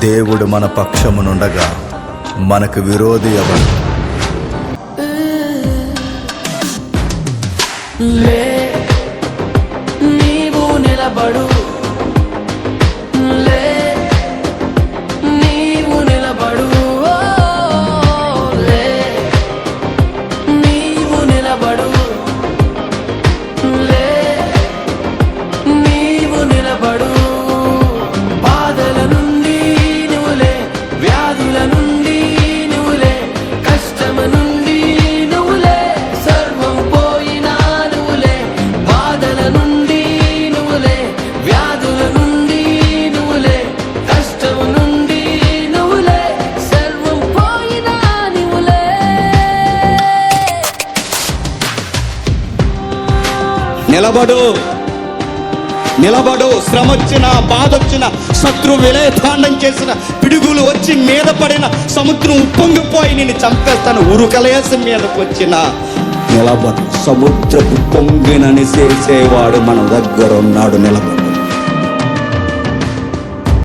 దేవుడు మన పక్షమునుండగా మనకు విరోధి ఎవరు? నిలబడు. నిలబడు. శ్రమ వచ్చిన బాధ వచ్చిన శత్రు విలయతాండం చేసిన పిడుగులు వచ్చి మీద పడిన సముద్రం ఉప్పొంగిపోయి నేను చంపేస్తాను. ఉరుకలేసి మీదకు వచ్చిన. నిలబడు. సముద్రపు పొంగినని చేసేవాడు మన దగ్గర ఉన్నాడు నిలబడు.